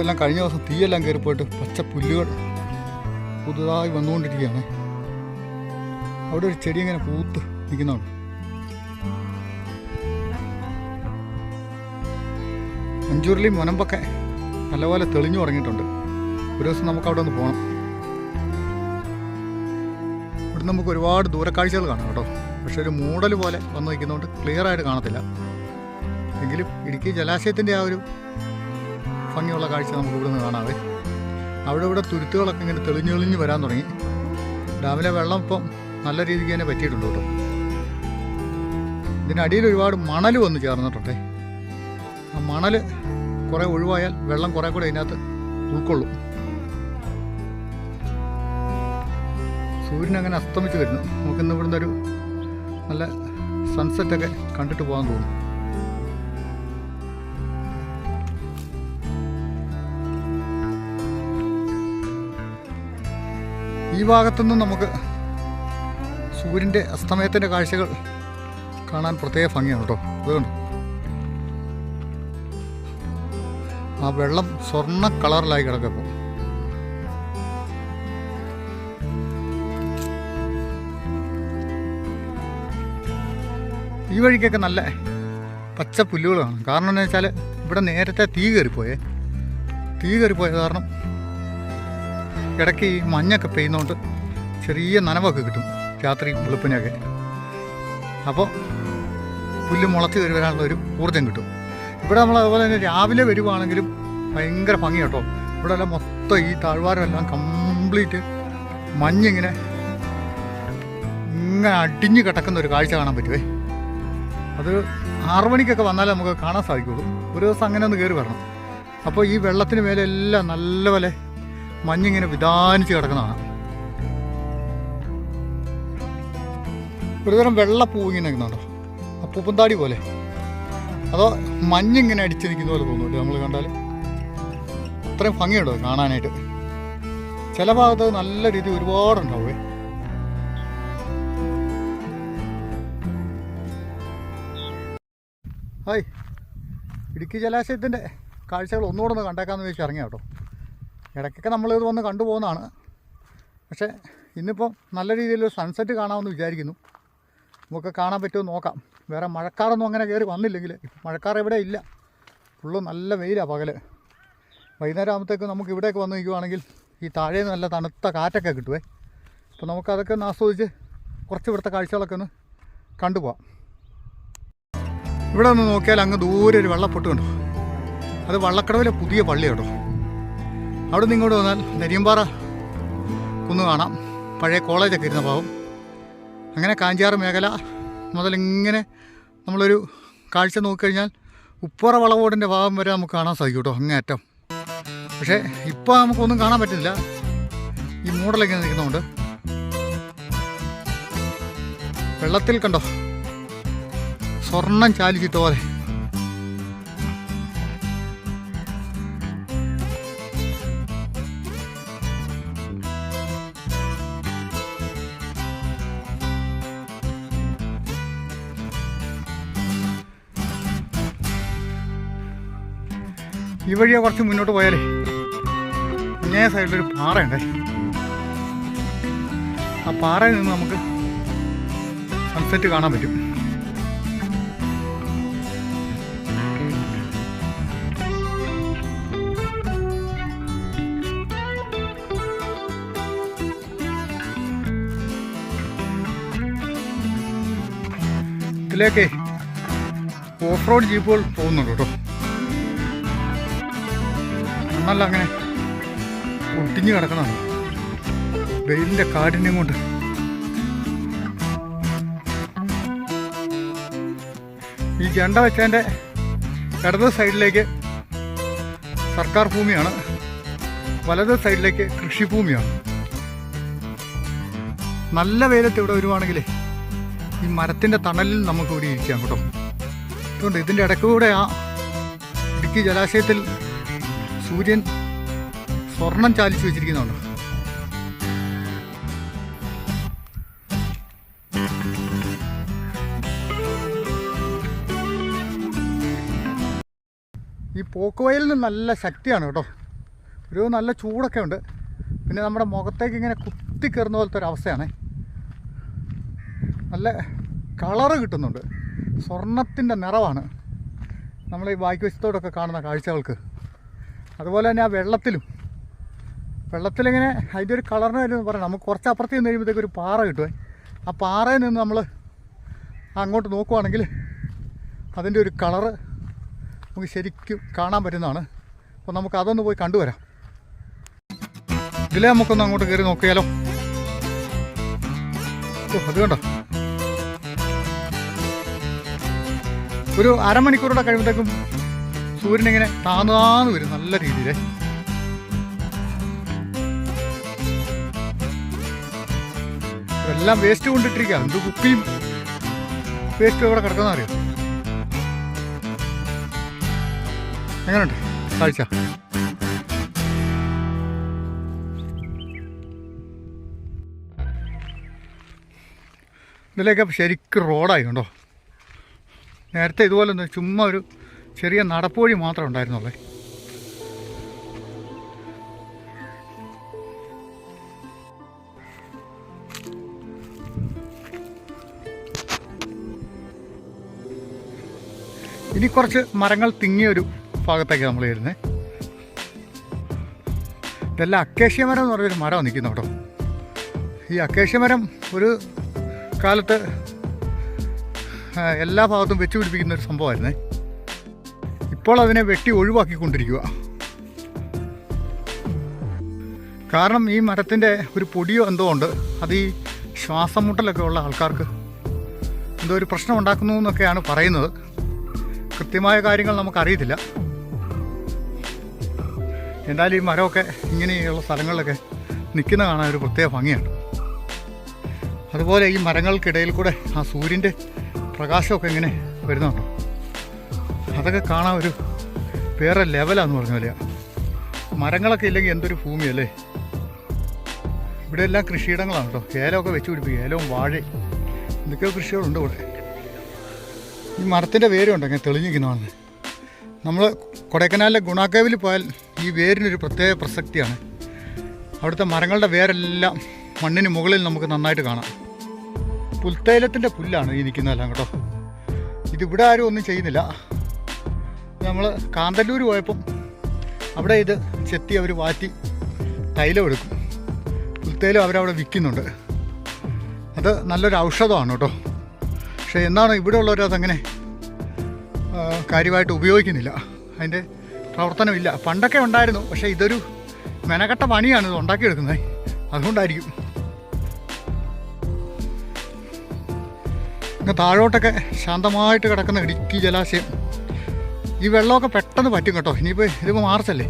ഇവിടെല്ലാം കഴിഞ്ഞ ദിവസം തീയെല്ലാം കയറി പോയിട്ട് പച്ച പുല്ലുകൾ പുതുതായി വന്നുകൊണ്ടിരിക്കുകയാണ്. അവിടെ ഒരു ചെടി ഇങ്ങനെ പൂത്ത് നിൽക്കുന്നുണ്ട്. മഞ്ചൂരിലെയും മുനമ്പൊക്കെ നല്ലപോലെ തെളിഞ്ഞു തുടങ്ങിയിട്ടുണ്ട്. ഒരു ദിവസം നമുക്ക് അവിടെ ഒന്ന് പോകണം ഇവിടെ നമുക്ക് ഒരുപാട് ദൂരക്കാഴ്ചകൾ കാണാം കേട്ടോ. പക്ഷെ ഒരു മൂടൽ പോലെ വന്ന് നിൽക്കുന്നതുകൊണ്ട് ക്ലിയർ ആയിട്ട് കാണത്തില്ല. എങ്കിലും ഇടുക്കി ജലാശയത്തിന്റെ ആ ഒരു ഭംഗിയുള്ള കാഴ്ച നമുക്ക് ഇവിടെ നിന്ന് കാണാവേ. അവിടെ ഇവിടെ തുരുത്തുകളൊക്കെ ഇങ്ങനെ തെളിഞ്ഞു തെളിഞ്ഞ് വരാൻ തുടങ്ങി. ഡാമിലെ വെള്ളം ഇപ്പം നല്ല രീതിക്ക് തന്നെ പറ്റിയിട്ടുണ്ട് കേട്ടോ. ഇതിനടിയിൽ ഒരുപാട് മണൽ വന്ന് ചേർന്നിട്ടുണ്ട്. ആ മണൽ കുറേ ഒഴിവായാൽ വെള്ളം കുറേ കൂടെ ഇതിനകത്ത് ഉൾക്കൊള്ളും. സൂര്യൻ അങ്ങനെ അസ്തമിച്ച് വരുന്നു. നമുക്കിന്ന് ഇവിടുന്ന് ഒരു നല്ല സൺസെറ്റൊക്കെ കണ്ടിട്ട് പോകാൻ തോന്നും. ഈ ഭാഗത്തുനിന്നും നമുക്ക് സൂര്യന്റെ അസ്തമയത്തിന്റെ കാഴ്ചകൾ കാണാൻ പ്രത്യേക ഭംഗിയാണ് കേട്ടോ. അതുകൊണ്ട് ആ വെള്ളം സ്വർണ കളറിലായി കിടക്കും ഈ വഴിക്കൊക്കെ നല്ല പച്ച പുല്ലുകളാണ് കാരണം എന്താ വെച്ചാൽ ഇവിടെ നേരത്തെ തീ കയറിപ്പോയേ. തീ കയറിപ്പോയത് കാരണം ഇടയ്ക്ക് ഈ മഞ്ഞൊക്കെ പെയ്യുന്നതുകൊണ്ട് ചെറിയ നനവൊക്കെ കിട്ടും രാത്രി വെളുപ്പിനൊക്കെ. അപ്പോൾ പുല്ല് മുളച്ച് കയറി വരാനുള്ള ഒരു ഊർജം കിട്ടും. ഇവിടെ നമ്മൾ അതുപോലെ തന്നെ രാവിലെ വരുവാണെങ്കിലും ഭയങ്കര ഭംഗി കേട്ടോ. ഇവിടെ എല്ലാം മൊത്തം ഈ താഴ്വാരം എല്ലാം കംപ്ലീറ്റ് മഞ്ഞിങ്ങനെ ഇങ്ങനെ അടിഞ്ഞു കിടക്കുന്ന ഒരു കാഴ്ച കാണാൻ പറ്റുമേ അത് ആറു മണിക്കൊക്കെ വന്നാലേ നമുക്ക് കാണാൻ സാധിക്കുള്ളൂ. ഒരു ദിവസം അങ്ങനെ ഒന്ന് കയറി വരണം. അപ്പോൾ ഈ വെള്ളത്തിന് മേലെ എല്ലാം നല്ലപോലെ മഞ്ഞിങ്ങനെ വിധാനിച്ച് കിടക്കുന്നതാണ്. ഒരുതരം വെള്ളപ്പൂ ഇങ്ങനെ നിൽക്കുന്നുണ്ടോ ആ പൂപ്പന്താടി പോലെ. അതോ മഞ്ഞിങ്ങനെ അടിച്ചിരിക്കുന്ന പോലെ തോന്നുമല്ലോ നമ്മൾ കണ്ടാൽ അത്രയും ഭംഗിയുണ്ടോ കാണാനായിട്ട്? ചില ഭാഗത്ത് നല്ല രീതി ഒരുപാടുണ്ടാവേ ഹായ്. ഇടുക്കി ജലാശയത്തിന്റെ കാഴ്ചകൾ ഒന്നുകൂടെ ഒന്ന് കണ്ടേക്കാമെന്ന് വെച്ച് ഇടയ്ക്കൊക്കെ നമ്മൾ ഇത് വന്ന് കണ്ടുപോകുന്നതാണ്. പക്ഷേ ഇന്നിപ്പം നല്ല രീതിയിലൊരു സൺസെറ്റ് കാണാമെന്ന് വിചാരിക്കുന്നു. നമുക്ക് കാണാൻ പറ്റുമോ നോക്കാം. വേറെ മഴക്കാറൊന്നും അങ്ങനെ കയറി വന്നില്ലെങ്കിൽ മഴക്കാർ ഇവിടെ ഇല്ല. ഫുള്ള് നല്ല വെയിലാണ് പകൽ വൈകുന്നേരം ആകുമ്പോഴത്തേക്ക് നമുക്ക് ഇവിടേക്ക് വന്ന് നിൽക്കുവാണെങ്കിൽ ഈ താഴെ നല്ല തണുത്ത കാറ്റൊക്കെ കിട്ടുവേ. അപ്പോൾ നമുക്കതൊക്കെ ഒന്ന് ആസ്വദിച്ച് കുറച്ച് ഇവിടുത്തെ കാഴ്ചകളൊക്കെ ഒന്ന് കണ്ടുപോകാം ഇവിടെ ഒന്ന് നോക്കിയാൽ അങ്ങ് ദൂരെ ഒരു വെള്ളപ്പൊട്ട് കണ്ടോ അത് വള്ളക്കടവിലെ പുതിയ പള്ളി കേട്ടോ. അവിടെ നിന്ന് ഇങ്ങോട്ട് വന്നാൽ നെരിയമ്പാറ. കുന്ന് കാണാം. പഴയ കോളേജൊക്കെ ഇരുന്ന ഭാഗം അങ്ങനെ കാഞ്ചാറ് മേഖല മുതലിങ്ങനെ നമ്മളൊരു കാഴ്ച നോക്കിക്കഴിഞ്ഞാൽ ഉപ്പുറ വളവോടിന്റെ ഭാഗം വരെ നമുക്ക് കാണാൻ സാധിക്കും കേട്ടോ അങ്ങേയറ്റം. പക്ഷേ ഇപ്പോൾ നമുക്കൊന്നും കാണാൻ പറ്റുന്നില്ല. ഈ മൂടലൊക്കെ നിൽക്കുന്നതുകൊണ്ട് വെള്ളത്തിൽ കണ്ടോ? സ്വർണം ചാലിച്ചിട്ട് പോലെ. ഈ വഴിയെ കുറച്ച് മുന്നോട്ട് പോയാലേ. ഇങ്ങേ സൈഡിലൊരു പാറയുണ്ട്. ആ പാറയിൽ നിന്ന് നമുക്ക് സൺസെറ്റ് കാണാൻ പറ്റും. ഇതിലേക്ക് ഓഫ് റോഡ് ജീപ്പുകൾ പോകുന്നുണ്ട് കേട്ടോ. മണ്ണല്ല അങ്ങനെ ഒട്ടിഞ്ഞ് കിടക്കണതാണ്. വെയിലിന്റെ കാഠിന്യം കൊണ്ട്. ഈ ജണ്ട വെച്ചതിന്റെ ഇടത് സൈഡിലേക്ക് സർക്കാർ ഭൂമിയാണ്. വലത് സൈഡിലേക്ക് കൃഷിഭൂമിയാണ്. നല്ല വെയിലത്ത് ഇവിടെ വരുവാണെങ്കിൽ ഈ മരത്തിന്റെ തണലിൽ നമുക്ക് ഇവിടെ ഇരിക്കാം കേട്ടോ. അതുകൊണ്ട് ഇതിന്റെ ഇടയ്ക്കൂടെ ആ ഇടുക്കി ജലാശയത്തിൽ സൂര്യൻ സ്വർണം ചാലിച്ചു വെച്ചിരിക്കുന്നുണ്ട് ഈ പോക്കുവയലിന് നല്ല ശക്തിയാണ് കേട്ടോ. ഒരു നല്ല ചൂടൊക്കെ ഉണ്ട്. പിന്നെ നമ്മുടെ മുഖത്തേക്ക് ഇങ്ങനെ കുത്തി കയറുന്ന പോലത്തെ ഒരു അവസ്ഥയാണ്. നല്ല കളറ് കിട്ടുന്നുണ്ട്. സ്വർണത്തിന്റെ നിറവാണ്. നമ്മൾ ഈ ബാക്കി വശത്തോടൊക്കെ കാണുന്ന കാഴ്ചകൾക്ക്. അതുപോലെ തന്നെ ആ വെള്ളത്തിലും. വെള്ളത്തിലിങ്ങനെ അതിന്റെ ഒരു കളറിന് വരുമെന്ന് പറയാം നമുക്ക് കുറച്ച് അപ്പുറത്ത് നിന്ന് കഴിയുമ്പോഴത്തേക്ക് ഒരു പാറ കിട്ടുമേ ആ പാറയിൽ നിന്ന് നമ്മൾ അങ്ങോട്ട് നോക്കുവാണെങ്കിൽ അതിന്റെ ഒരു കളറ് നമുക്ക് ശരിക്കും കാണാൻ പറ്റുന്നതാണ്. അപ്പോൾ നമുക്ക് അതൊന്ന് പോയി കണ്ടുവരാം. ഇതിലേ നമുക്കൊന്ന് അങ്ങോട്ട് കയറി നോക്കിയാലോ? ഓ അത് കണ്ടോ? ഒരു അരമണിക്കൂറോടെ കഴിയുമ്പോഴത്തേക്കും സൂര്യൻ ഇങ്ങനെ താന്നു വരും നല്ല രീതിയിൽ എല്ലാം വേസ്റ്റ് കൊണ്ടിട്ടിരിക്കുക എന്ത് കുപ്പിയും വേസ്റ്റ് ഇവിടെ കിടക്കുന്ന അറിയാം? എങ്ങനെയുണ്ട് കാഴ്ച? ഇതിലേക്ക് ശരിക്കും റോഡായി കണ്ടോ? നേരത്തെ ഇതുപോലെ ഒന്ന് ചുമ്മാ ഒരു ചെറിയ നടപ്പോഴി മാത്രമേ ഉണ്ടായിരുന്നുള്ളേ. ഇനി കുറച്ച് മരങ്ങൾ തിങ്ങിയൊരു ഭാഗത്തേക്ക് നമ്മൾ വരുന്നത് ഇതെല്ലാം അക്കേഷ്യ മരം എന്ന് പറഞ്ഞൊരു മരം നിൽക്കുന്നു കേട്ടോ. ഈ അക്കേഷ്യ മരം ഒരു കാലത്ത് എല്ലാ ഭാഗത്തും വെച്ച് പിടിപ്പിക്കുന്ന ഒരു സംഭവമായിരുന്നേ. ഇപ്പോൾ അതിനെ വെട്ടി ഒഴിവാക്കിക്കൊണ്ടിരിക്കുക. കാരണം ഈ മരത്തിന്റെ ഒരു പൊടിയോ എന്തോ ഉണ്ട്. അത് ഈ ശ്വാസം മുട്ടലൊക്കെ ഉള്ള ആൾക്കാർക്ക് എന്തോ ഒരു പ്രശ്നം ഉണ്ടാക്കുന്നു എന്നൊക്കെയാണ് പറയുന്നത്. കൃത്യമായ കാര്യങ്ങൾ നമുക്കറിയത്തില്ല. എന്തായാലും ഈ മരമൊക്കെ ഇങ്ങനെയുള്ള സ്ഥലങ്ങളിലൊക്കെ നിൽക്കുന്ന കാണാൻ ഒരു പ്രത്യേക ഭംഗിയാണ്. അതുപോലെ ഈ മരങ്ങൾക്കിടയിൽ കൂടെ ആ സൂര്യന്റെ പ്രകാശമൊക്കെ ഇങ്ങനെ വരുന്നുണ്ടോ. അതൊക്കെ കാണാൻ ഒരു വേറെ ലെവലാന്ന് പറഞ്ഞ പോലെയാ. മരങ്ങളൊക്കെ ഇല്ലെങ്കിൽ എന്തൊരു ഭൂമിയല്ലേ? ഇവിടെ എല്ലാം കൃഷിയിടങ്ങളാണ് കേട്ടോ. ഏലമൊക്കെ വെച്ച് പിടിപ്പിക്കും. ഏലവും വാഴയും എന്തൊക്കെയോ കൃഷികളുണ്ട് ഇവിടെ. ഈ മരത്തിന്റെ വേരുണ്ട് ഇങ്ങനെ തെളിഞ്ഞിരിക്കുന്നതാണ്. നമ്മൾ കൊടൈക്കനാലിലെ ഗുണാക്കേവിൽ പോയാൽ ഈ വേരിനൊരു പ്രത്യേക പ്രസക്തിയാണ്. അവിടുത്തെ മരങ്ങളുടെ വേരെല്ലാം മണ്ണിന് മുകളിൽ നമുക്ക് നന്നായിട്ട് കാണാം. പുൽത്തൈലത്തിന്റെ പുല്ലാണ് ഈ നിൽക്കുന്നതെല്ലാം കേട്ടോ. ഇതിവിടെ ആരും ഒന്നും ചെയ്യുന്നില്ല. നമ്മൾ കാന്തല്ലൂർ പോയപ്പം അവിടെ ഇത് ചെത്തി അവർ വാറ്റി തൈലം എടുക്കും. പുൽത്തൈലം അവരവിടെ വിൽക്കുന്നുണ്ട്. അത് നല്ലൊരു ഔഷധമാണ് കേട്ടോ. പക്ഷേ എന്നാണ് ഇവിടെ ഉള്ളവരതങ്ങനെ കാര്യമായിട്ട് ഉപയോഗിക്കുന്നില്ല. അതിന്റെ പ്രവർത്തനമില്ല. പണ്ടൊക്കെ ഉണ്ടായിരുന്നു പക്ഷേ ഇതൊരു മെനക്കെട്ട പണിയാണ് ഇത് ഉണ്ടാക്കിയെടുക്കുന്നത്. അതുകൊണ്ടായിരിക്കും. ഇങ്ങ് താഴോട്ടൊക്കെ ശാന്തമായിട്ട് കിടക്കുന്ന ഇടുക്കി ജലാശയം. ഈ വെള്ളമൊക്കെ പെട്ടെന്ന് പറ്റും കേട്ടോ. ഇനിയിപ്പോൾ ഇതിപ്പോൾ മാർച്ചല്ലേ.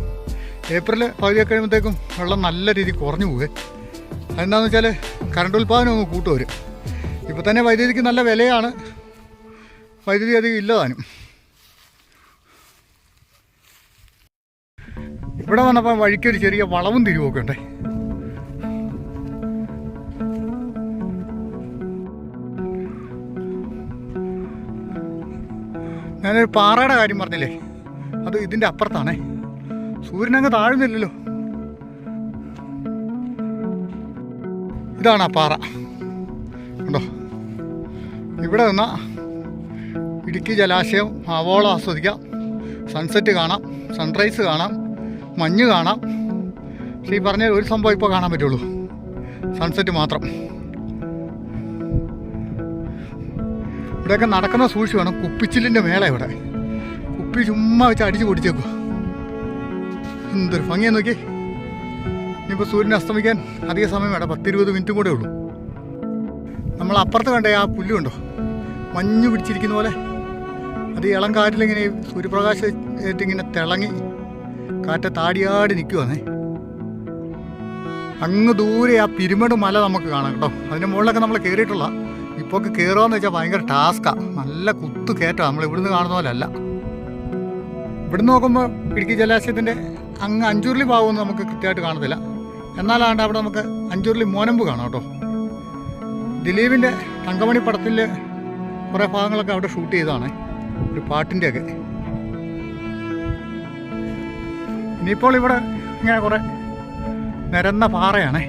ഏപ്രിൽ പകുതിയൊക്കെ കഴിയുമ്പോഴത്തേക്കും വെള്ളം നല്ല രീതിയിൽ കുറഞ്ഞു പോവേ. അതെന്താണെന്ന് വെച്ചാൽ കറണ്ട് ഉൽപ്പാദനം ഒന്ന് കൂട്ടും വരും ഇപ്പോൾ തന്നെ വൈദ്യുതിക്ക് നല്ല വിലയാണ്. വൈദ്യുതി അധികം ഇല്ലതാനും ഇവിടെ വന്നപ്പോൾ വഴിക്കൊരു ചെറിയ വളവും തിരിവൊക്കെ ഉണ്ടേ. ഞാനൊരു പാറയുടെ കാര്യം പറഞ്ഞില്ലേ? അത് ഇതിന്റെ അപ്പുറത്താണേ. സൂര്യനങ്ങ് താഴുന്നില്ലല്ലോ. ഇതാണ് ആ പാറ. ഉണ്ടോ ഇവിടെ നിന്ന ഇടുക്കി ജലാശയം ആവോളം ആസ്വദിക്കാം. സൺസെറ്റ് കാണാം സൺറൈസ് കാണാം മഞ്ഞ് കാണാം. പക്ഷേ ഈ പറഞ്ഞ ഒരു സംഭവം ഇപ്പോൾ കാണാൻ പറ്റുള്ളൂ. സൺസെറ്റ് മാത്രം. ഇവിടെയൊക്കെ നടക്കുന്ന സൂക്ഷിച്ച് വേണം. കുപ്പിച്ചില്ലിന്റെ മേള ഇവിടെ. കുപ്പി ചുമ്മാ വെച്ച് അടിച്ച് പൊടിച്ചേക്കു. എന്തൊരു ഭംഗിയാ നോക്കി ഇനിയിപ്പോൾ സൂര്യൻ അസ്തമിക്കാൻ അധിക സമയം വേണം പത്തിരുപത് മിനിറ്റും കൂടെ ഉള്ളൂ. നമ്മൾ അപ്പുറത്ത് കണ്ടേ ആ പുല്ലുണ്ടോ മഞ്ഞു പിടിച്ചിരിക്കുന്ന പോലെ. അത് ഇളം കാറ്റിലിങ്ങനെ സൂര്യപ്രകാശം ഏറ്റിങ്ങനെ തിളങ്ങി കാറ്റ താടിയാടി നിൽക്കുവാന്നേ അങ്ങ് ദൂരെ ആ പിരിമട് മല നമുക്ക് കാണാം കേട്ടോ. അതിന്റെ മുകളിലൊക്കെ നമ്മൾ കയറിയിട്ടുള്ള ഇപ്പോൾ കേറുവാന്ന് വെച്ചാൽ ഭയങ്കര ടാസ്ക്കാണ് നല്ല കുത്തു കയറ്റം. നമ്മൾ ഇവിടുന്ന് കാണുന്ന പോലെയല്ല ഇവിടുന്ന് നോക്കുമ്പോൾ ഇടുക്കി ജലാശയത്തിന്റെ അങ്ങ് അഞ്ചുരുളി ഭാഗമൊന്നും നമുക്ക് കൃത്യമായിട്ട് കാണത്തില്ല. എന്നാലാണ്ട് അവിടെ നമുക്ക് അഞ്ചുരുളി മോനമ്പ് കാണാം കേട്ടോ. ദിലീപിന്റെ തങ്കമണി പടത്തിൽ കുറേ ഭാഗങ്ങളൊക്കെ അവിടെ ഷൂട്ട് ചെയ്തതാണ്. ഒരു പാട്ടിന്റെയൊക്കെ ഇനിയിപ്പോൾ ഇവിടെ ഇങ്ങനെ കുറെ നിരന്ന പാറയാണേ.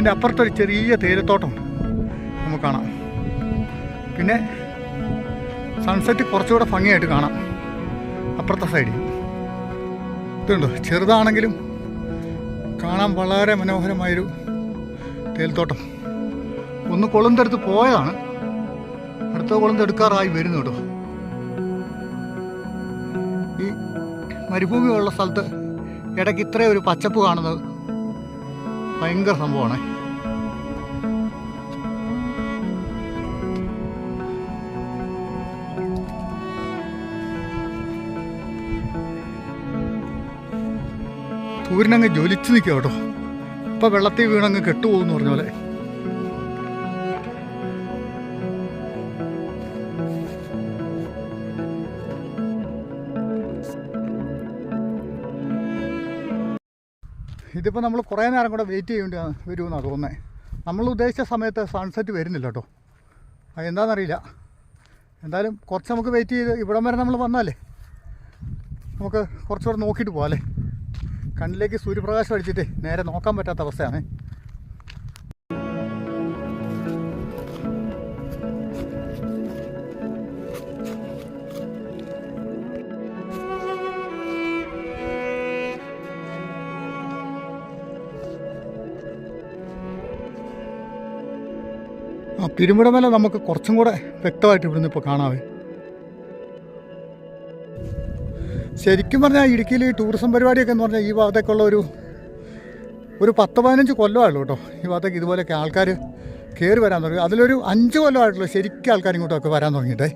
ഇതിന്റെ അപ്പുറത്തൊരു ചെറിയ തേയിലത്തോട്ടമുണ്ട്. നമുക്ക് കാണാം. പിന്നെ സൺസെറ്റ് കുറച്ചുകൂടെ ഭംഗിയായിട്ട് കാണാം. അപ്പുറത്തെ സൈഡിൽ ഇതുണ്ടോ? ചെറുതാണെങ്കിലും കാണാൻ വളരെ മനോഹരമായൊരു തേൽത്തോട്ടം ഒന്ന് കൊളുന്തെടുത്ത് പോയതാണ്. അടുത്ത കൊളുന്തെടുക്കാറായി വരുന്നു കേട്ടോ. ഈ മരുഭൂമിയുള്ള സ്ഥലത്ത് ഇടയ്ക്ക് ഇത്രയും ഒരു പച്ചപ്പ് കാണുന്നത് ഭയങ്കര സംഭവമാണ്. സൂര്യനങ്ങ് ജോലിച്ചു നിൽക്കുക കേട്ടോ. ഇപ്പൊ വെള്ളത്തിൽ വീണങ്ങ് കെട്ടുപോകുന്നു പറഞ്ഞ പോലെ. ഇതിപ്പോൾ നമ്മൾ കുറേ നേരം കൂടെ വെയിറ്റ് ചെയ്യേണ്ടി വരുമെന്നാണ് തോന്നുന്നത് നമ്മൾ ഉദ്ദേശിച്ച സമയത്ത് സൺസെറ്റ് വരുന്നില്ല കേട്ടോ അത് എന്താണെന്നറിയില്ല എന്തായാലും കുറച്ച് നമുക്ക് വെയിറ്റ് ചെയ്ത് ഇവിടം വരെ നമ്മൾ വന്നാലേ നമുക്ക് കുറച്ചുകൂടെ നോക്കിയിട്ട് പോകാം അല്ലേ കണ്ണിലേക്ക് സൂര്യപ്രകാശം അടിച്ചിട്ട് നേരെ നോക്കാൻ പറ്റാത്ത അവസ്ഥയാണ്. ആ പിരിമിടമല നമുക്ക് കുറച്ചും കൂടെ വ്യക്തമായിട്ട് ഇവിടുന്ന് ഇപ്പോൾ കാണാവേ ശരിക്കും പറഞ്ഞാൽ ഇടുക്കിയിൽ ഈ ടൂറിസം പരിപാടിയൊക്കെ എന്ന് പറഞ്ഞാൽ ഈ ഭാഗത്തേക്കുള്ള ഒരു ഒരു പത്ത് പതിനഞ്ച് കൊല്ലമായുള്ളൂ കേട്ടോ. ഈ ഭാഗത്തേക്ക് ഇതുപോലെയൊക്കെ ആൾക്കാർ കയറി വരാൻ തുടങ്ങി. അതിലൊരു അഞ്ച് കൊല്ലമായിട്ടുള്ളൂ ശരിക്കും ആൾക്കാർ ഇങ്ങോട്ടൊക്കെ വരാൻ തുടങ്ങിയിട്ടേ.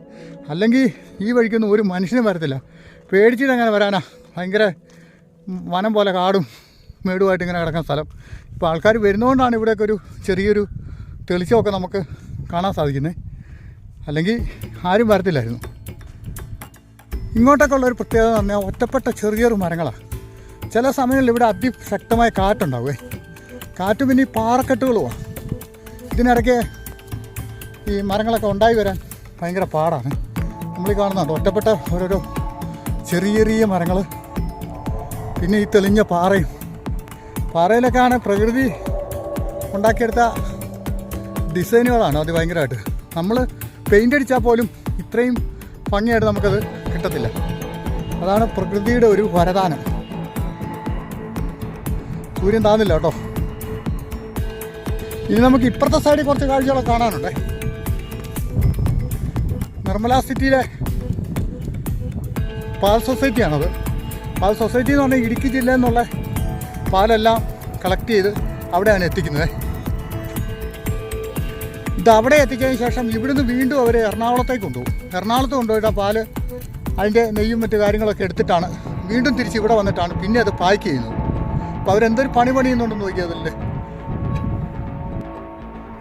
അല്ലെങ്കിൽ ഈ വഴിക്കൊന്നും ഒരു മനുഷ്യനും വരത്തില്ല. പേടിച്ചിട്ട് അങ്ങനെ വരാനാ. ഭയങ്കര വനം പോലെ കാടും മേടുമായിട്ട് ഇങ്ങനെ കിടക്കുന്ന സ്ഥലം. ഇപ്പോൾ ആൾക്കാർ വരുന്നതുകൊണ്ടാണ് ഇവിടെയൊക്കെ ഒരു ചെറിയൊരു തെളിച്ചമൊക്കെ നമുക്ക് കാണാൻ സാധിക്കുന്നത് അല്ലെങ്കിൽ ആരും വരത്തില്ലായിരുന്നു. ഇങ്ങോട്ടൊക്കെ ഉള്ളൊരു പ്രത്യേകത എന്ന് പറഞ്ഞാൽ ഒറ്റപ്പെട്ട ചെറിയൊരു മരങ്ങളാണ്. ചില സമയങ്ങളിൽ ഇവിടെ അതിശക്തമായ കാറ്റുണ്ടാവുമേ കാറ്റ് പിന്നെ ഈ പാറക്കെട്ടുകളുമാണ്. ഇതിനിടയ്ക്ക് ഈ മരങ്ങളൊക്കെ ഉണ്ടായി വരാൻ ഭയങ്കര പാടാണ്. നമ്മൾ ഈ കാണുന്നുണ്ട് ഒറ്റപ്പെട്ട ഓരോരോ ചെറിയ ചെറിയ മരങ്ങൾ പിന്നെ ഈ തെളിഞ്ഞ പാറയും. പാറയിലൊക്കെയാണ് പ്രകൃതി ഉണ്ടാക്കിയെടുത്ത ഡിസൈനുകളാണ് അത് ഭയങ്കരമായിട്ട്. നമ്മൾ പെയിന്റ് അടിച്ചാൽ പോലും ഇത്രയും ഭംഗിയായിട്ട് നമുക്കത് കിട്ടത്തില്ല. അതാണ് പ്രകൃതിയുടെ ഒരു വരദാനം. സൂര്യൻ താന്നില്ല കേട്ടോ. ഇനി നമുക്ക് ഇപ്പുറത്തെ സൈഡിൽ കുറച്ച് കാഴ്ചകളൊക്കെ കാണാനുണ്ടേ. നിർമ്മല സിറ്റിയിലെ പാൽ സൊസൈറ്റിയാണത്. പാൽ സൊസൈറ്റി എന്ന് പറഞ്ഞാൽ ഇടുക്കി ജില്ലയിൽ നിന്നുള്ള പാലെല്ലാം കളക്ട് ചെയ്ത് അവിടെയാണ് എത്തിക്കുന്നത്. ഇത് അവിടെ എത്തിച്ചതിന് ശേഷം ഇവിടുന്ന് വീണ്ടും അവർ എറണാകുളത്തേക്ക് കൊണ്ടുപോകും. എറണാകുളത്ത് കൊണ്ടുപോയിട്ട് ആ പാൽ അതിന്റെ നെയ്യും മറ്റു കാര്യങ്ങളൊക്കെ എടുത്തിട്ടാണ് വീണ്ടും തിരിച്ച് ഇവിടെ വന്നിട്ടാണ് പിന്നെ അത് പാക്ക് ചെയ്യുന്നത്. അപ്പോൾ അവരെന്തൊരു പണി പണിയുന്നുണ്ടെന്ന് നോക്കിയാൽ അതിൽ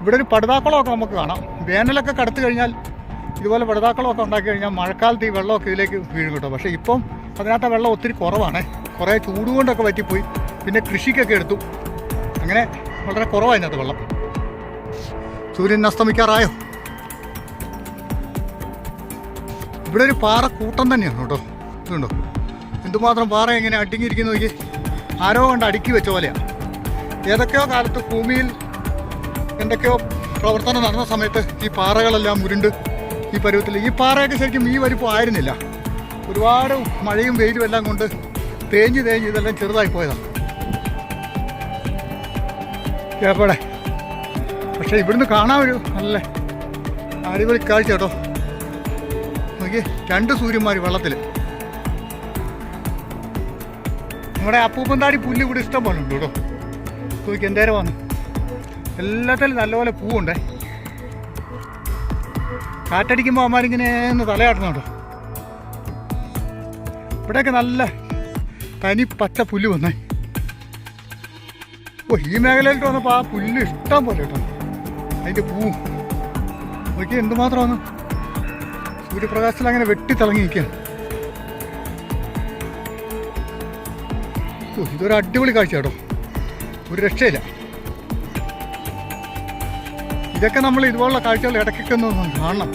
ഇവിടെ ഒരു പടുതാക്കുളമൊക്കെ നമുക്ക് കാണാം. വേനലൊക്കെ കടത്തു കഴിഞ്ഞാൽ ഇതുപോലെ പടുതാക്കുളമൊക്കെ ഉണ്ടാക്കി കഴിഞ്ഞാൽ മഴക്കാലത്ത് ഈ വെള്ളമൊക്കെ ഇതിലേക്ക് വീഴും കേട്ടോ. പക്ഷേ ഇപ്പം അതിനകത്ത് വെള്ളം ഒത്തിരി കുറവാണ്. കുറേ ചൂടുകൊണ്ടൊക്കെ പറ്റിപ്പോയി പിന്നെ കൃഷിക്കൊക്കെ എടുത്തു. അങ്ങനെ വളരെ കുറവാണ് ഇതിനകത്ത് വെള്ളം. സൂര്യൻ അസ്തമിക്കാറായോ? ഇവിടെ ഒരു പാറ കൂട്ടം തന്നെയാണ് കേട്ടോ. ഇതുണ്ടോ? എന്തുമാത്രം പാറ എങ്ങനെ അടിങ്ങിയിരിക്കുന്നു നോക്കി ആരോ കണ്ട് അടുക്കി വെച്ച പോലെയാണ് ഏതൊക്കെയോ കാലത്ത് ഭൂമിയിൽ എന്തൊക്കെയോ പ്രവർത്തനം നടന്ന സമയത്ത് ഈ പാറകളെല്ലാം ഉരുണ്ട് ഈ പരുവത്തിൽ. ഈ പാറയൊക്കെ ശരിക്കും ഈ വലിപ്പം ആയിരുന്നില്ല. ഒരുപാട് മഴയും വെയിലും എല്ലാം കൊണ്ട് തേഞ്ഞ് തേഞ്ഞ് ഇതെല്ലാം ചെറുതായി പോയതാണ് കേപ്പടെ പക്ഷേ ഇവിടുന്ന് കാണാൻ ഒരു നല്ല അടിപൊളി കാഴ്ച കേട്ടോ. നോക്കി രണ്ട് സൂര്യന്മാർ വെള്ളത്തിൽ നമ്മുടെ അപ്പൂപ്പന്താടി പുല്ല് ഇവിടെ ഇഷ്ടം പോലെ ഉണ്ട് കേട്ടോ. നോക്കി എന്തേരം വന്നു. എല്ലാത്തിലും നല്ലപോലെ പൂവുണ്ടേ. കാറ്റടിക്കുമ്പോൾ അമ്മാരിങ്ങനെ ഒന്ന് തലയാട്ടണം കേട്ടോ. ഇവിടെയൊക്കെ നല്ല തനി പച്ച പുല്ല് വന്നേ. ഓ ഈ മേഖലയിലോട്ട് വന്നപ്പോൾ ആ പുല്ല് ഇഷ്ടം പോലെ കേട്ടോ. അതിന്റെ പൂവും. നോക്കി എന്തുമാത്രമാണ്? സൂര്യപ്രകാശത്തിൽ അങ്ങനെ വെട്ടി തിളങ്ങി ഇതൊരു അടിപൊളി കാഴ്ച കേട്ടോ. ഒരു രക്ഷയില്ല. ഇതൊക്കെ നമ്മൾ ഇതുപോലുള്ള കാഴ്ചകൾ ഇടയ്ക്കൊക്കെ ഒന്ന് കാണണം.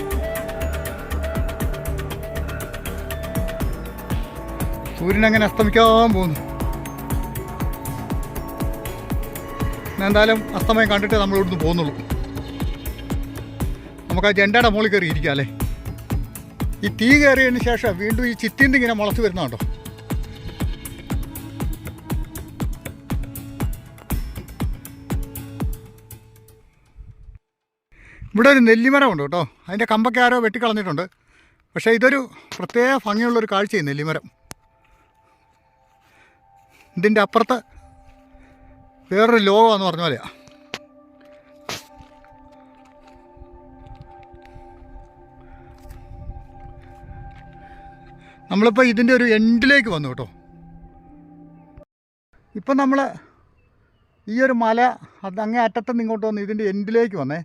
സൂര്യൻ അങ്ങനെ അസ്തമിക്കാൻ പോകുന്നു. എന്തായാലും അസ്തമയം കണ്ടിട്ട് നമ്മൾ ഇവിടുന്ന് പോകുന്നുള്ളൂ. നമുക്ക് ആ ജെണ്ടയുടെ മുകളിൽ കയറി ഇരിക്കാം അല്ലേ? ഈ തീ കയറിയതിന് ശേഷം വീണ്ടും ഈ ചിത്തിന്റെ ഇങ്ങനെ മുളച്ച് വരുന്നുണ്ടോ ഇവിടെ ഒരു നെല്ലിമരം ഉണ്ട് കേട്ടോ. അതിന്റെ കമ്പൊക്കെ ആരോ വെട്ടിക്കളഞ്ഞിട്ടുണ്ട്. പക്ഷേ ഇതൊരു പ്രത്യേക ഭംഗിയുള്ളൊരു കാഴ്ചയാണ് നെല്ലിമരം. ഇതിന്റെ അപ്പുറത്ത് വേറൊരു ലോകമാണെന്ന് പറഞ്ഞ പോലെയാ. നമ്മളിപ്പോൾ ഇതിന്റെ ഒരു എൻഡിലേക്ക് വന്നു കേട്ടോ. ഇപ്പം നമ്മൾ ഈ ഒരു മല അത് അങ്ങേ അറ്റത്ത് ഇങ്ങോട്ട് വന്ന് ഇതിന്റെ എൻഡിലേക്ക് വന്നേ.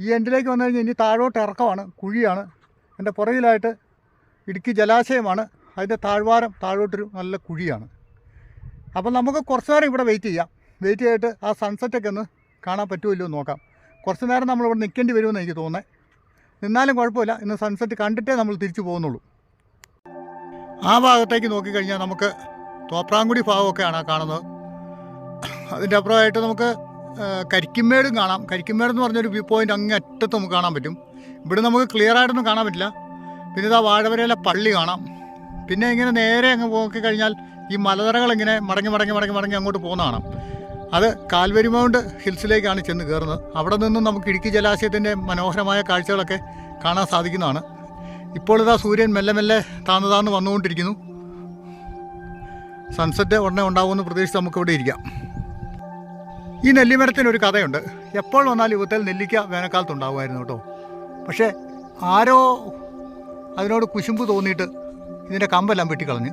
ഈ എൻഡിലേക്ക് വന്നു കഴിഞ്ഞാൽ ഇനി താഴോട്ട് ഇറക്കമാണ് കുഴിയാണ്. എന്റെ പുറകിലായിട്ട് ഇടുക്കി ജലാശയമാണ്. അതിന്റെ താഴ്വാരം താഴോട്ടൊരു നല്ല കുഴിയാണ്. അപ്പം നമുക്ക് കുറച്ച് നേരം ഇവിടെ വെയിറ്റ് ചെയ്യാം. വെയിറ്റ് ചെയ്തിട്ട് ആ സൺസെറ്റൊക്കെ ഒന്ന് കാണാൻ പറ്റുമല്ലോ എന്ന് നോക്കാം. കുറച്ച് നേരം നമ്മളിവിടെ നിൽക്കേണ്ടി വരുമെന്ന് എനിക്ക് തോന്നുന്നത് നിന്നാലും കുഴപ്പമില്ല. ഇന്ന് സൺസെറ്റ് കണ്ടിട്ടേ നമ്മൾ തിരിച്ചു പോകുന്നുള്ളൂ. ആ ഭാഗത്തേക്ക് നോക്കിക്കഴിഞ്ഞാൽ നമുക്ക് തോപ്രാങ്കുടി ഭാഗമൊക്കെയാണ് കാണുന്നത്. അതിന്റെ അപ്പുറമായിട്ട് നമുക്ക് കരിക്കുമേടും കാണാം. കരിക്കുമേടെന്ന് പറഞ്ഞൊരു വ്യൂ പോയിന്റ് അങ്ങ് അറ്റത്ത് നമുക്ക് കാണാൻ പറ്റും. ഇവിടെ നമുക്ക് ക്ലിയർ ആയിട്ടൊന്നും കാണാൻ പറ്റില്ല. പിന്നെ ഇതാ വാഴവരയിലെ പള്ളി കാണാം. പിന്നെ ഇങ്ങനെ നേരെ അങ്ങ് നോക്കിക്കഴിഞ്ഞാൽ ഈ മലതറകൾ ഇങ്ങനെ മടങ്ങി മടങ്ങി മടങ്ങി മടങ്ങി അങ്ങോട്ട് പോകുന്ന കാണാം. അത് കാൽവരി മൗണ്ട് ഹിൽസിലേക്കാണ് ചെന്ന് കയറുന്നത്. അവിടെ നിന്നും നമുക്ക് ഇടുക്കി ജലാശയത്തിന്റെ മനോഹരമായ കാഴ്ചകളൊക്കെ കാണാൻ സാധിക്കുന്നതാണ്. ഇപ്പോൾ ഇതാ സൂര്യൻ മെല്ലെ മെല്ലെ താന്ന് താന്ന് വന്നുകൊണ്ടിരിക്കുന്നു. സൺസെറ്റ് ഉടനെ ഉണ്ടാവുമെന്ന് പ്രതീക്ഷിച്ച് നമുക്കിവിടെ ഇരിക്കാം. ഈ നെല്ലിമരത്തിന് ഒരു കഥയുണ്ട്. എപ്പോൾ വന്നാലും യുവത്തിൽ നെല്ലിക്ക വേനൽക്കാലത്ത് ഉണ്ടാകുമായിരുന്നു കേട്ടോ. പക്ഷേ ആരോ അതിനോട് കുശുമ്പ് തോന്നിയിട്ട് ഇതിന്റെ കമ്പെല്ലാം വെട്ടിക്കളഞ്ഞ്.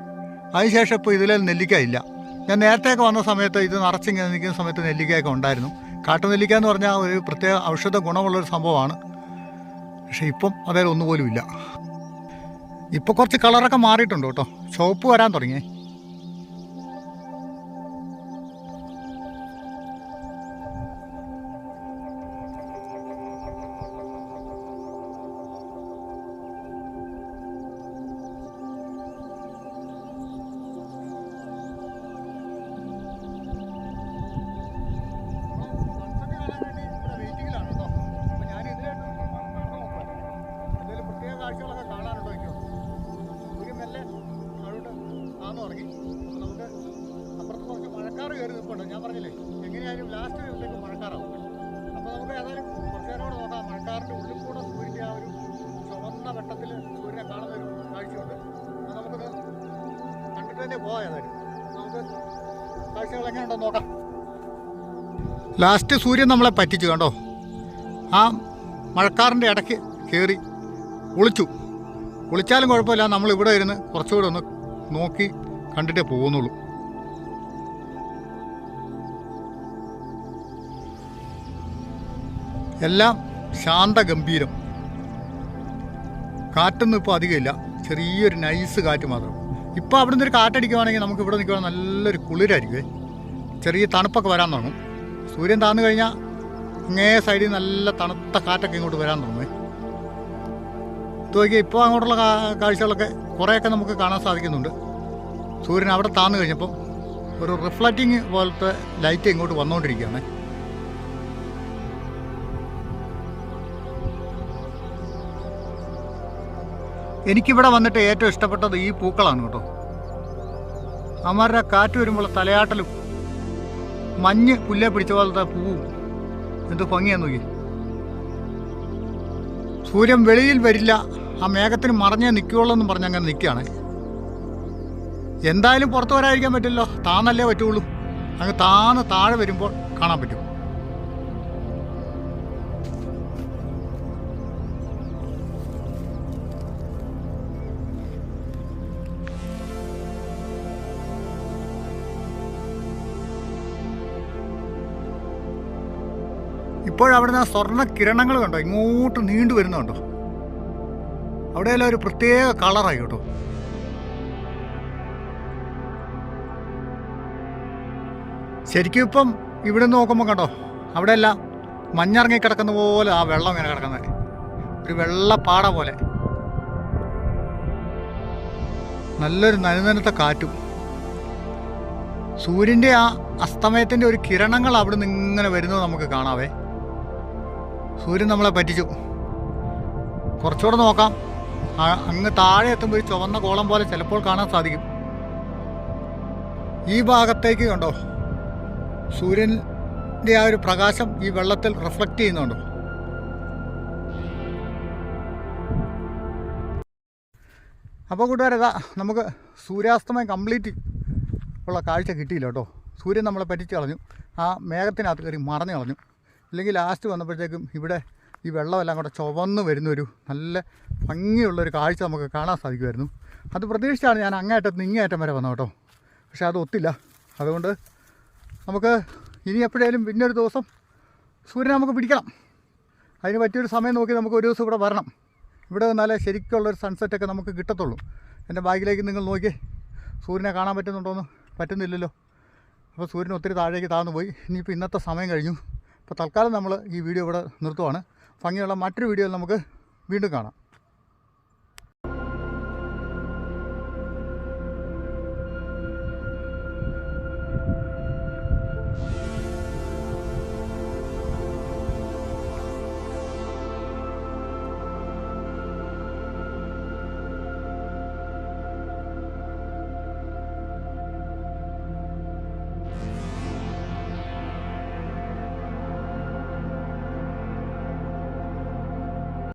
അതിനുശേഷം ഇപ്പോൾ ഇതിലെ നെല്ലിക്ക ഇല്ല. ഞാൻ നേരത്തെയൊക്കെ വന്ന സമയത്ത് ഇത് നിറച്ചിങ്ങനെ നിൽക്കുന്ന സമയത്ത് നെല്ലിക്കയൊക്കെ ഉണ്ടായിരുന്നു. കാട്ടുനെല്ലിക്ക എന്ന് പറഞ്ഞാൽ ഒരു പ്രത്യേക ഔഷധ ഗുണമുള്ളൊരു സംഭവമാണ്. പക്ഷേ ഇപ്പം അതേലും ഒന്നുപോലും ഇല്ല. ഇപ്പോൾ കുറച്ച് കളറൊക്കെ മാറിയിട്ടുണ്ട് കേട്ടോ. ചുവപ്പ് വരാൻ തുടങ്ങി നോക്കാം. ലാസ്റ്റ് സൂര്യൻ നമ്മളെ പറ്റിച്ചു കണ്ടോ? ആ മഴക്കാറിന്റെ ഇടയ്ക്ക് കയറി ഒളിച്ചു ഒളിച്ചാലും കുഴപ്പമില്ല നമ്മൾ ഇവിടെ ഇരുന്ന് കുറച്ചുകൂടെ ഒന്ന് നോക്കി കണ്ടിട്ടേ പോകുന്നുള്ളൂ. എല്ലാം ശാന്തഗംഭീരം. കാറ്റൊന്നും ഇപ്പോൾ അധികമില്ല. ചെറിയൊരു നൈസ് കാറ്റ് മാത്രം. ഇപ്പോൾ അവിടെ നിന്ന് ഒരു കാറ്റടിക്കുവാണെങ്കിൽ നമുക്ക് ഇവിടെ നിൽക്കുവാൻ നല്ലൊരു കുളിരായിരിക്കുമേ ചെറിയ തണുപ്പൊക്കെ വരാൻ തുടങ്ങും. സൂര്യൻ താന്നു കഴിഞ്ഞാൽ അങ്ങേ സൈഡിൽ നല്ല തണുത്ത കാറ്റൊക്കെ ഇങ്ങോട്ട് വരാൻ തുടങ്ങുമേ നോക്കിയാൽ ഇപ്പോൾ അങ്ങോട്ടുള്ള കാഴ്ചകളൊക്കെ കുറേയൊക്കെ നമുക്ക് കാണാൻ സാധിക്കുന്നുണ്ട്. സൂര്യൻ അവിടെ താന്നു കഴിഞ്ഞപ്പം ഒരു റിഫ്ലക്റ്റിങ് പോലത്തെ ലൈറ്റ് ഇങ്ങോട്ട് വന്നുകൊണ്ടിരിക്കുകയാണ്. എനിക്കിവിടെ വന്നിട്ട് ഏറ്റവും ഇഷ്ടപ്പെട്ടത് ഈ പൂക്കളാണ് കേട്ടോ. അമരുടെ കാറ്റ് വരുമ്പോൾ തലയാട്ടലും മഞ്ഞ് പുല്ലേ പിടിച്ച പോലത്തെ പൂവും. എന്ത് ഭംഗിയാന്ന് നോക്കി സൂര്യൻ വെളിയിൽ വരില്ല ആ മേഘത്തിന് മറഞ്ഞേ നിൽക്കുകയുള്ളൂ എന്ന് പറഞ്ഞ് അങ്ങനെ നിൽക്കുകയാണ്. എന്തായാലും പുറത്ത് വരാതിരിക്കാൻ പറ്റില്ലല്ലോ. താന്നല്ലേ പറ്റുള്ളൂ. അങ്ങ് താന്ന് താഴെ വരുമ്പോൾ കാണാൻ പറ്റും. ഇപ്പോഴവിടുന്ന് ആ സ്വർണ കിരണങ്ങൾ കണ്ടോ? ഇങ്ങോട്ട് നീണ്ടു വരുന്നുണ്ടോ അവിടെയെല്ലാം ഒരു പ്രത്യേക കളറായി കേട്ടോ. ശരിക്കും ഇപ്പം ഇവിടെ നോക്കുമ്പോൾ കണ്ടോ? അവിടെയെല്ലാം മഞ്ഞിറങ്ങി കിടക്കുന്ന പോലെ ആ വെള്ളം ഇങ്ങനെ കിടക്കുന്നത്. ഒരു വെള്ളപ്പാട പോലെ. നല്ലൊരു നനുനനത്ത കാറ്റും. സൂര്യന്റെ ആ അസ്തമയത്തിന്റെ ഒരു കിരണങ്ങൾ അവിടെ നിന്ന് ഇങ്ങനെ വരുന്നത് നമുക്ക് കാണാവേ. സൂര്യൻ നമ്മളെ പറ്റിച്ചു. കുറച്ചുകൂടെ നോക്കാം. അങ്ങ് താഴെ എത്തുമ്പോൾ ചുവന്ന കോളം പോലെ ചിലപ്പോൾ കാണാൻ സാധിക്കും. ഈ ഭാഗത്തേക്ക് കണ്ടോ? സൂര്യന്റെ ആ ഒരു പ്രകാശം ഈ വെള്ളത്തിൽ റിഫ്ലക്റ്റ് ചെയ്യുന്നുണ്ടോ. അപ്പോൾ കൂട്ടുകാരെ ഇതാ നമുക്ക് സൂര്യാസ്തമയം കംപ്ലീറ്റ് ഉള്ള കാഴ്ച കിട്ടിയില്ല കേട്ടോ. സൂര്യൻ നമ്മളെ പറ്റിച്ച് കളഞ്ഞു. ആ മേഘത്തിനകത്ത് കയറി മറഞ്ഞു കളഞ്ഞു. ഇല്ലെങ്കിൽ ലാസ്റ്റ് വന്നപ്പോഴത്തേക്കും ഇവിടെ ഈ വെള്ളമെല്ലാം കൂടെ ചുവന്ന് വരുന്നൊരു നല്ല ഭംഗിയുള്ളൊരു കാഴ്ച നമുക്ക് കാണാൻ സാധിക്കുമായിരുന്നു. അത് പ്രതീക്ഷിച്ചാണ് ഞാൻ അങ്ങേയറ്റത്ത് നിന്ന് വരെ വന്നത് കേട്ടോ. പക്ഷേ അത് ഒത്തില്ല. അതുകൊണ്ട് നമുക്ക് ഇനി എപ്പോഴേലും പിന്നെ ഒരു ദിവസം സൂര്യനെ നമുക്ക് പിടിക്കണം. അതിന് പറ്റിയൊരു സമയം നോക്കി നമുക്ക് ഒരു ദിവസം ഇവിടെ വരണം. ഇവിടെ വന്നാലേ ശരിക്കുള്ളൊരു സൺസെറ്റൊക്കെ നമുക്ക് കിട്ടത്തുള്ളൂ. എന്റെ ബാഗിലേക്ക് നിങ്ങൾ നോക്കി സൂര്യനെ കാണാൻ പറ്റുന്നുണ്ടോയെന്ന് പറ്റുന്നില്ലല്ലോ. അപ്പോൾ സൂര്യൻ ഒത്തിരി താഴേക്ക് താഴ്ന്നു പോയി. ഇനിയിപ്പോൾ ഇന്നത്തെ സമയം കഴിഞ്ഞു. അപ്പോൾ തൽക്കാലം നമ്മൾ ഈ വീഡിയോ ഇവിടെ നിർത്തുവാണ്. ഭംഗിയുള്ള മറ്റൊരു വീഡിയോയിൽ നമുക്ക് വീണ്ടും കാണാം.